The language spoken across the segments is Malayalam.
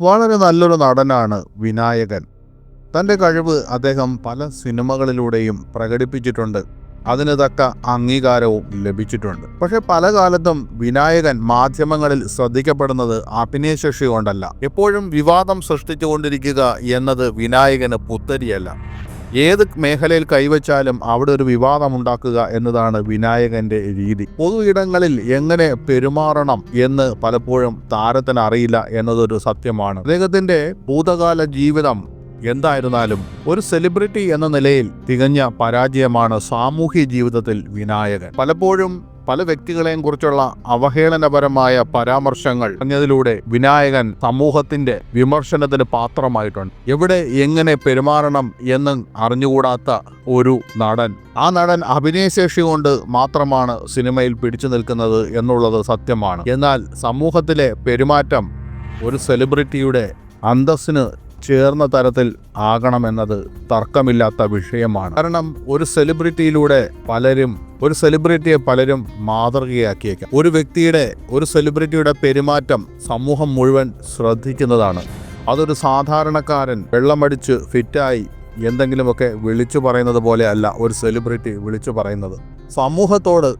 വളരെ നല്ലൊരു നടനാണ് വിനായകൻ. തന്റെ കഴിവ് അദ്ദേഹം പല സിനിമകളിലൂടെയും പ്രകടിപ്പിച്ചിട്ടുണ്ട്. അതിന് തക്ക അംഗീകാരവും ലഭിച്ചിട്ടുണ്ട്. പക്ഷെ പല കാലത്തും വിനായകൻ മാധ്യമങ്ങളിൽ ശ്രദ്ധിക്കപ്പെടുന്നത് അഭിനയശേഷി കൊണ്ടല്ല. എപ്പോഴും വിവാദം സൃഷ്ടിച്ചുകൊണ്ടിരിക്കുക എന്നത് വിനായകന് പുത്തരിയല്ല. ഏത് മേഖലയിൽ കൈവച്ചാലും അവിടെ ഒരു വിവാദം ഉണ്ടാക്കുക എന്നതാണ് വിനായകന്റെ രീതി. പൊതു ഇടങ്ങളിൽ എങ്ങനെ പെരുമാറണം എന്ന് പലപ്പോഴും താരത്തിന് അറിയില്ല എന്നതൊരു സത്യമാണ്. അദ്ദേഹത്തിന്റെ ഭൂതകാല ജീവിതം എന്തായിരുന്നാലും ഒരു സെലിബ്രിറ്റി എന്ന നിലയിൽ തികഞ്ഞ പരാജയമാണ് സാമൂഹ്യ ജീവിതത്തിൽ വിനായകൻ. പലപ്പോഴും പല വ്യക്തികളെയും കുറിച്ചുള്ള അവഹേളനപരമായ പരാമർശങ്ങൾ പറഞ്ഞതിലൂടെ വിനായകൻ സമൂഹത്തിന്റെ വിമർശനത്തിന് പാത്രമായിട്ടുണ്ട്. എവിടെ എങ്ങനെ പെരുമാറണം എന്ന് അറിഞ്ഞുകൂടാത്ത ഒരു നടൻ. ആ നടൻ അഭിനയശേഷി കൊണ്ട് മാത്രമാണ് സിനിമയിൽ പിടിച്ചു നിൽക്കുന്നത് എന്നുള്ളത് സത്യമാണ്. എന്നാൽ സമൂഹത്തിലെ പെരുമാറ്റം ഒരു സെലിബ്രിറ്റിയുടെ അന്തസ്സിന് ചേർന്ന തരത്തിൽ ആകണമെന്നത് തർക്കമില്ലാത്ത വിഷയമാണ്. കാരണം ഒരു സെലിബ്രിറ്റിയിലൂടെ പലരും ഒരു സെലിബ്രിറ്റിയെ പലരും മാതൃകയാക്കിയേക്കാം. ഒരു വ്യക്തിയുടെ ഒരു സെലിബ്രിറ്റിയുടെ പെരുമാറ്റം സമൂഹം മുഴുവൻ ശ്രദ്ധിക്കുന്നതാണ്. അതൊരു സാധാരണക്കാരൻ വെള്ളമടിച്ച് ഫിറ്റായി എന്തെങ്കിലുമൊക്കെ വിളിച്ചു പറയുന്നത് പോലെ അല്ല ഒരു സെലിബ്രിറ്റി വിളിച്ചു പറയുന്നത്. സമൂഹത്തോട്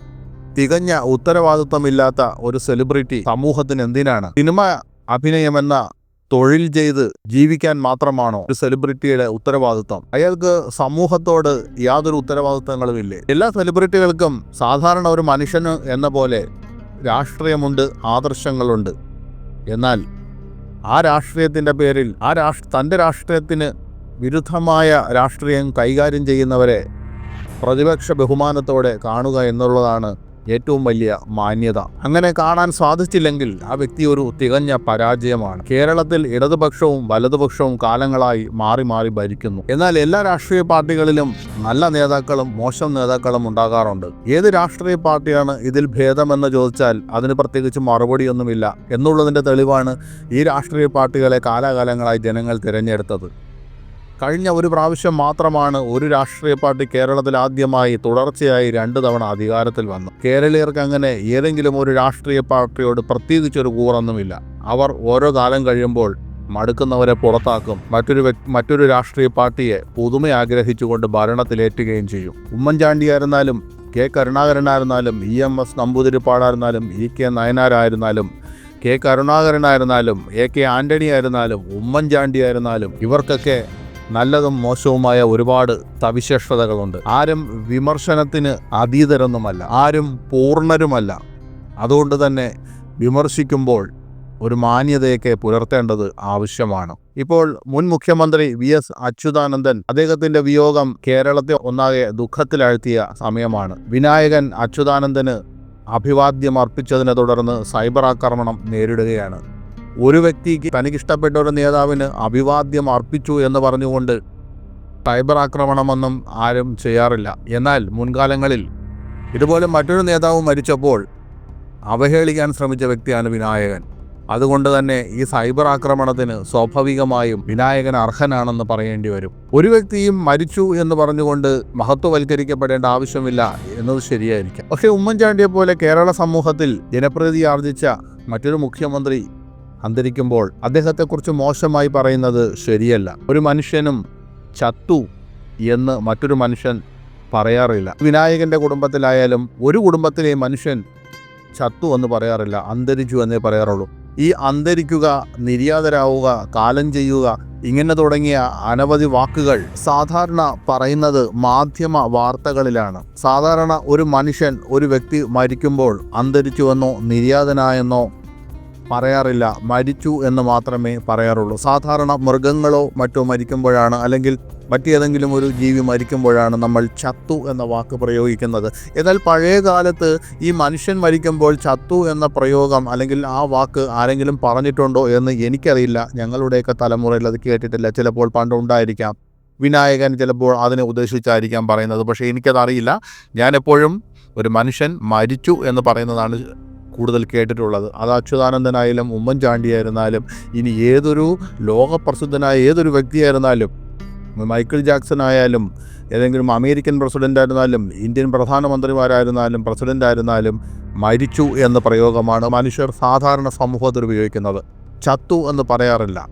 തികഞ്ഞ ഉത്തരവാദിത്വമില്ലാത്ത ഒരു സെലിബ്രിറ്റി സമൂഹത്തിന് എന്തിനാണ്? സിനിമ അഭിനയമെന്ന തൊഴിൽ ചെയ്ത് ജീവിക്കാൻ മാത്രമാണോ ഒരു സെലിബ്രിറ്റിയുടെ ഉത്തരവാദിത്വം? അയാൾക്ക് സമൂഹത്തോട് യാതൊരു ഉത്തരവാദിത്തങ്ങളുമില്ലേ എല്ലാ സെലിബ്രിറ്റികൾക്കും സാധാരണ ഒരു മനുഷ്യന് എന്ന പോലെ രാഷ്ട്രീയമുണ്ട് ആദർശങ്ങളുണ്ട്. എന്നാൽ ആ രാഷ്ട്രീയത്തിന്റെ പേരിൽ ആ രാഷ്ട്ര തന്റെ രാഷ്ട്രീയത്തിന് വിരുദ്ധമായ രാഷ്ട്രീയം കൈകാര്യം ചെയ്യുന്നവരെ പ്രതിപക്ഷ ബഹുമാനത്തോടെ കാണുക എന്നുള്ളതാണ് ഏറ്റവും വലിയ മാന്യത. അങ്ങനെ കാണാൻ സാധിച്ചില്ലെങ്കിൽ ആ വ്യക്തി ഒരു തികഞ്ഞ പരാജയമാണ്. കേരളത്തിൽ ഇടതുപക്ഷവും വലതുപക്ഷവും കാലങ്ങളായി മാറി മാറി ഭരിക്കുന്നു. എന്നാൽ എല്ലാ രാഷ്ട്രീയ പാർട്ടികളിലും നല്ല നേതാക്കളും മോശം നേതാക്കളും ഉണ്ടാകാറുണ്ട്. ഏത് രാഷ്ട്രീയ പാർട്ടിയാണ് ഇതിൽ ഭേദമെന്ന് ചോദിച്ചാൽ അതിന് പ്രത്യേകിച്ച് മറുപടിയൊന്നുമില്ല എന്നുള്ളതിന്റെ തെളിവാണ് ഈ രാഷ്ട്രീയ പാർട്ടികളെ കാലാകാലങ്ങളായി ജനങ്ങൾ തിരഞ്ഞെടുത്തത്. കഴിഞ്ഞ ഒരു പ്രാവശ്യം മാത്രമാണ് ഒരു രാഷ്ട്രീയ പാർട്ടി കേരളത്തിൽ ആദ്യമായി തുടർച്ചയായി രണ്ട് തവണ അധികാരത്തിൽ വന്നു കേരളീയർക്ക് അങ്ങനെ ഏതെങ്കിലും ഒരു രാഷ്ട്രീയ പാർട്ടിയോട് പ്രത്യേകിച്ചൊരു കൂറൊന്നുമില്ല. അവർ ഓരോ കാലം കഴിയുമ്പോൾ മടുക്കുന്നവരെ പുറത്താക്കും. മറ്റൊരു മറ്റൊരു രാഷ്ട്രീയ പാർട്ടിയെ പുതുമ ആഗ്രഹിച്ചുകൊണ്ട് ഭരണത്തിലേറ്റുകയും ചെയ്യും. ഉമ്മൻചാണ്ടിയായിരുന്നാലും കെ കരുണാകരനായിരുന്നാലും ഇ എം എസ് നമ്പൂതിരിപ്പാടായിരുന്നാലും ഇ കെ നയനാരായിരുന്നാലും കെ കരുണാകരനായിരുന്നാലും എ കെ ആന്റണി ആയിരുന്നാലും ഉമ്മൻചാണ്ടി ആയിരുന്നാലും ഇവർക്കൊക്കെ നല്ലതും മോശവുമായ ഒരുപാട് സവിശേഷതകളുണ്ട്. ആരും വിമർശനത്തിന് അതീതരൊന്നുമല്ല. ആരും പൂർണരുമല്ല. അതുകൊണ്ട് തന്നെ വിമർശിക്കുമ്പോൾ ഒരു മാന്യതയൊക്കെ പുലർത്തേണ്ടത് ആവശ്യമാണ്. ഇപ്പോൾ മുൻ മുഖ്യമന്ത്രി വി എസ് അച്യുതാനന്ദൻ അദ്ദേഹത്തിന്റെ വിയോഗം കേരളത്തെ ഒന്നാകെ ദുഃഖത്തിലാഴ്ത്തിയ സമയമാണ്. വിനായകൻ അച്യുതാനന്ദന് അഭിവാദ്യം അർപ്പിച്ചതിനെ തുടർന്ന് സൈബർ ആക്രമണം നേരിടുകയാണ്. ഒരു വ്യക്തിക്ക് തനിക്കിഷ്ടപ്പെട്ട ഒരു നേതാവിന് അഭിവാദ്യം അർപ്പിച്ചു എന്ന് പറഞ്ഞുകൊണ്ട് സൈബർ ആക്രമണമൊന്നും ആരും ചെയ്യാറില്ല. എന്നാൽ മുൻകാലങ്ങളിൽ ഇതുപോലെ മറ്റൊരു നേതാവ് മരിച്ചപ്പോൾ അവഹേളിക്കാൻ ശ്രമിച്ച വ്യക്തിയാണ് വിനായകൻ. അതുകൊണ്ട് തന്നെ ഈ സൈബർ ആക്രമണത്തിന് സ്വാഭാവികമായും വിനായകൻ അർഹനാണെന്ന് പറയേണ്ടി വരും. ഒരു വ്യക്തിയും മരിച്ചു എന്ന് പറഞ്ഞുകൊണ്ട് മഹത്വവൽക്കരിക്കപ്പെടേണ്ട ആവശ്യമില്ല എന്നത് ശരിയായിരിക്കാം. പക്ഷേ ഉമ്മൻചാണ്ടിയെ പോലെ കേരള സമൂഹത്തിൽ ജനപ്രീതി ആർജിച്ച മറ്റൊരു മുഖ്യമന്ത്രി അന്തരിക്കുമ്പോൾ അദ്ദേഹത്തെക്കുറിച്ച് മോശമായി പറയുന്നത് ശരിയല്ല. ഒരു മനുഷ്യനും ചത്തു എന്ന് മറ്റൊരു മനുഷ്യൻ പറയാറില്ല. വിനായകന്റെ കുടുംബത്തിലായാലും ഒരു കുടുംബത്തിലെ മനുഷ്യൻ ചത്തു എന്ന് പറയാറില്ല. അന്തരിച്ചു എന്നേ പറയാറുള്ളൂ. ഈ അന്തരിക്കുക നിര്യാതരാവുക കാലം ചെയ്യുക ഇങ്ങനെ തുടങ്ങിയ അനവധി വാക്കുകൾ സാധാരണ പറയുന്നത് മാധ്യമ വാർത്തകളിലാണ്. സാധാരണ ഒരു മനുഷ്യൻ ഒരു വ്യക്തി മരിക്കുമ്പോൾ അന്തരിച്ചുവെന്നോ നിര്യാതനായെന്നോ പറയാറില്ല. മരിച്ചു എന്ന് മാത്രമേ പറയാറുള്ളൂ. സാധാരണ മൃഗങ്ങളോ മറ്റോ മരിക്കുമ്പോഴാണ് അല്ലെങ്കിൽ മറ്റേതെങ്കിലും ഒരു ജീവി മരിക്കുമ്പോഴാണ് നമ്മൾ ചത്തു എന്ന വാക്ക് പ്രയോഗിക്കുന്നത്. എന്നാൽ പഴയ കാലത്ത് ഈ മനുഷ്യൻ മരിക്കുമ്പോൾ ചത്തു എന്ന പ്രയോഗം അല്ലെങ്കിൽ ആ വാക്ക് ആരെങ്കിലും പറഞ്ഞിട്ടുണ്ടോ എന്ന് എനിക്കറിയില്ല. ഞങ്ങളുടെയൊക്കെ തലമുറയിൽ അത് കേട്ടിട്ടില്ല. ചിലപ്പോൾ പണ്ടുണ്ടായിരിക്കാം. വിനായകൻ ചിലപ്പോൾ അതിനെ ഉദ്ദേശിച്ചായിരിക്കാം പറയുന്നത്. പക്ഷേ എനിക്കതറിയില്ല. ഞാനെപ്പോഴും ഒരു മനുഷ്യൻ മരിച്ചു എന്ന് പറയുന്നതാണ് കൂടുതൽ കേട്ടിട്ടുള്ളത്. അത് അച്യുതാനന്ദനായാലും ഉമ്മൻചാണ്ടിയായിരുന്നാലും ഇനി ഏതൊരു ലോകപ്രസിദ്ധനായ ഏതൊരു വ്യക്തിയായിരുന്നാലും മൈക്കിൾ ജാക്സൺ ആയാലും ഏതെങ്കിലും അമേരിക്കൻ പ്രസിഡന്റ് ആയിരുന്നാലും ഇന്ത്യൻ പ്രധാനമന്ത്രിമാരായിരുന്നാലും പ്രസിഡന്റ് ആയിരുന്നാലും മരിച്ചു എന്ന പ്രയോഗമാണ് മനുഷ്യർ സാധാരണ സമൂഹത്തിൽ ഉപയോഗിക്കുന്നത്. ചത്തു എന്ന് പറയാറില്ല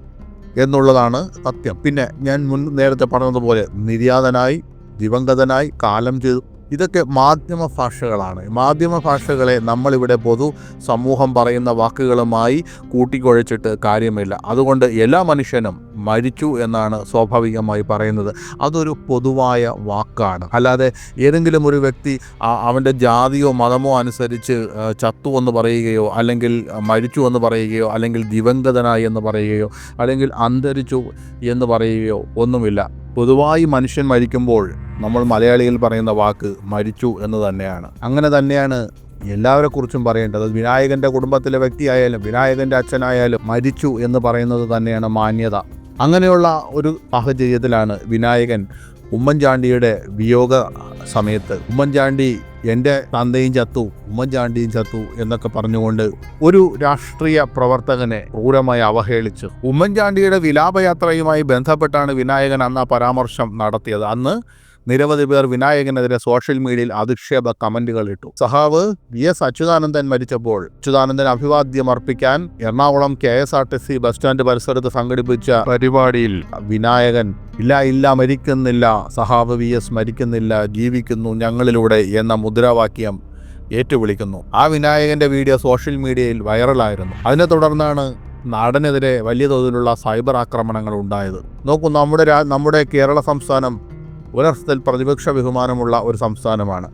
എന്നുള്ളതാണ് സത്യം. പിന്നെ ഞാൻ മുൻ നേരത്തെ പറഞ്ഞതുപോലെ നിര്യാതനായി ദിവംഗതനായി കാലം ചെയ്തു ഇതൊക്കെ മാധ്യമ ഭാഷകളാണ്. മാധ്യമ ഭാഷകളെ നമ്മളിവിടെ പൊതു സമൂഹം പറയുന്ന വാക്കുകളുമായി കൂട്ടിക്കുഴച്ചിട്ട് കാര്യമില്ല. അതുകൊണ്ട് എല്ലാ മനുഷ്യനും മരിച്ചു എന്നാണ് സ്വാഭാവികമായി പറയുന്നത്. അതൊരു പൊതുവായ വാക്കാണ്. അല്ലാതെ ഏതെങ്കിലും ഒരു വ്യക്തി അവന്റെ ജാതിയോ മതമോ അനുസരിച്ച് ചത്തു എന്ന് പറയുകയോ അല്ലെങ്കിൽ മരിച്ചു എന്ന് പറയുകയോ അല്ലെങ്കിൽ ദിവംഗതനായി എന്ന് പറയുകയോ അല്ലെങ്കിൽ അന്തരിച്ചു എന്ന് പറയുകയോ ഒന്നുമില്ല. പൊതുവായി മനുഷ്യൻ മരിക്കുമ്പോൾ നമ്മൾ മലയാളിയിൽ പറയുന്ന വാക്ക് മരിച്ചു എന്ന് തന്നെയാണ്. അങ്ങനെ തന്നെയാണ് എല്ലാവരെ കുറിച്ചും പറയേണ്ടത് വിനായകന്റെ കുടുംബത്തിലെ വ്യക്തിയായാലും വിനായകന്റെ അച്ഛനായാലും മരിച്ചു എന്ന് പറയുന്നത് തന്നെയാണ് മാന്യത. അങ്ങനെയുള്ള ഒരു സാഹചര്യത്തിലാണ് വിനായകൻ ഉമ്മൻചാണ്ടിയുടെ വിയോഗ സമയത്ത്. ഉമ്മൻചാണ്ടി എന്റെ തന്തയും ചത്തു ഉമ്മൻചാണ്ടിയും ചത്തു എന്നൊക്കെ പറഞ്ഞുകൊണ്ട് ഒരു രാഷ്ട്രീയ പ്രവർത്തകനെ ക്രൂരമായി അവഹേളിച്ചു. ഉമ്മൻചാണ്ടിയുടെ വിലാപയാത്രയുമായി ബന്ധപ്പെട്ടാണ് വിനായകൻ അന്ന് ആ പരാമർശം നടത്തിയത്. അന്ന് നിരവധി പേർ വിനായകനെതിരെ സോഷ്യൽ മീഡിയയിൽ അധിക്ഷേപ കമന്റുകൾ ഇട്ടു. സഹാവ് വി എസ് അച്യുതാനന്ദൻ മരിച്ചപ്പോൾ അച്യുതാനന്ദൻ അഭിവാദ്യം അർപ്പിക്കാൻ Ernakulam K S R T C bus stand പരിസരത്ത് സംഘടിപ്പിച്ച പരിപാടിയിൽ വിനായകൻ ഇല്ല ഇല്ല മരിക്കുന്നില്ല സഹാവ് വി എസ് മരിക്കുന്നില്ല ജീവിക്കുന്നു ഞങ്ങളിലൂടെ എന്ന മുദ്രാവാക്യം ഏറ്റുവിളിക്കുന്നു. ആ വിനായകന്റെ വീഡിയോ സോഷ്യൽ മീഡിയയിൽ വൈറലായിരുന്നു അതിനെ തുടർന്നാണ് നാടിനെതിരെ വലിയ തോതിലുള്ള സൈബർ ആക്രമണങ്ങൾ ഉണ്ടായത്. നോക്കൂ നമ്മുടെ നമ്മുടെ കേരള സംസ്ഥാനം ഒരർത്ഥത്തിൽ പ്രതിപക്ഷ ബഹുമാനമുള്ള ഒരു സംസ്ഥാനമാണ്.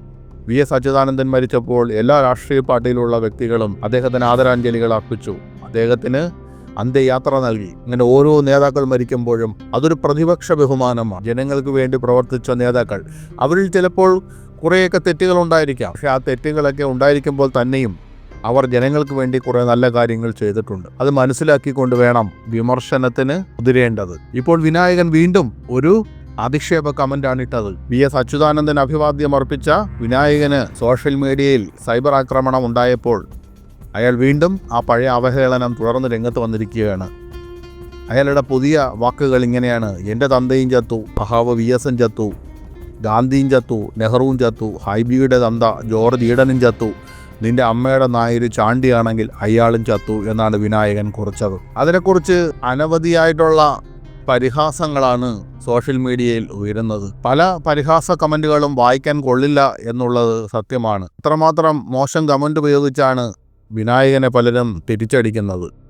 വി എസ് അച്യുതാനന്ദൻ മരിച്ചപ്പോൾ എല്ലാ രാഷ്ട്രീയ പാർട്ടിയിലുള്ള വ്യക്തികളും അദ്ദേഹത്തിന് ആദരാഞ്ജലികൾ അർപ്പിച്ചു. അദ്ദേഹത്തിന് അന്ത്യയാത്ര നൽകി. ഇങ്ങനെ ഓരോ നേതാക്കൾ മരിക്കുമ്പോഴും അതൊരു പ്രതിപക്ഷ ബഹുമാനമാണ്. ജനങ്ങൾക്ക് വേണ്ടി പ്രവർത്തിച്ച നേതാക്കൾ. അവരിൽ ചിലപ്പോൾ കുറേയൊക്കെ തെറ്റുകൾ ഉണ്ടായിരിക്കാം. പക്ഷേ ആ തെറ്റുകളൊക്കെ ഉണ്ടായിരിക്കുമ്പോൾ തന്നെയും അവർ ജനങ്ങൾക്ക് വേണ്ടി കുറേ നല്ല കാര്യങ്ങൾ ചെയ്തിട്ടുണ്ട്. അത് മനസ്സിലാക്കിക്കൊണ്ട് വേണം വിമർശനത്തിന് മുതിരേണ്ടത്. ഇപ്പോൾ വിനായകൻ വീണ്ടും ഒരു അധിക്ഷേപ കമന്റാണ് ഇട്ടത് വി എസ് അച്യുതാനന്ദൻ അഭിവാദ്യം അർപ്പിച്ച വിനായകന് സോഷ്യൽ മീഡിയയിൽ സൈബർ ആക്രമണം ഉണ്ടായപ്പോൾ അയാൾ വീണ്ടും ആ പഴയ അവഹേളനം തുടർന്ന് രംഗത്ത് വന്നിരിക്കുകയാണ്. അയാളുടെ പുതിയ വാക്കുകൾ ഇങ്ങനെയാണ്. എന്റെ തന്തയും ചത്തു ഭഹാവ് വി എസും ചത്തു ഗാന്ധിയും ചത്തു നെഹ്റുവും ചത്തു ഹൈബിയുടെ തന്ത ജോർജ് ഈഡനും ചത്തു നിന്റെ അമ്മയുടെ നായര് ചാണ്ടിയാണെങ്കിൽ അയാളും ചത്തു എന്നാണ് വിനായകൻ കുറിച്ചത്. അതിനെക്കുറിച്ച് അനവധിയായിട്ടുള്ള പരിഹാസങ്ങളാണ് സോഷ്യൽ മീഡിയയിൽ ഉയരുന്നത്. പല പരിഹാസ കമന്റുകളും വായിക്കാൻ കൊള്ളില്ല എന്നുള്ളത് സത്യമാണ്. അത്രമാത്രം മോശം കമന്റ് ഉപയോഗിച്ചാണ് വിനായകനെ പലരും തിരിച്ചടിക്കുന്നത്.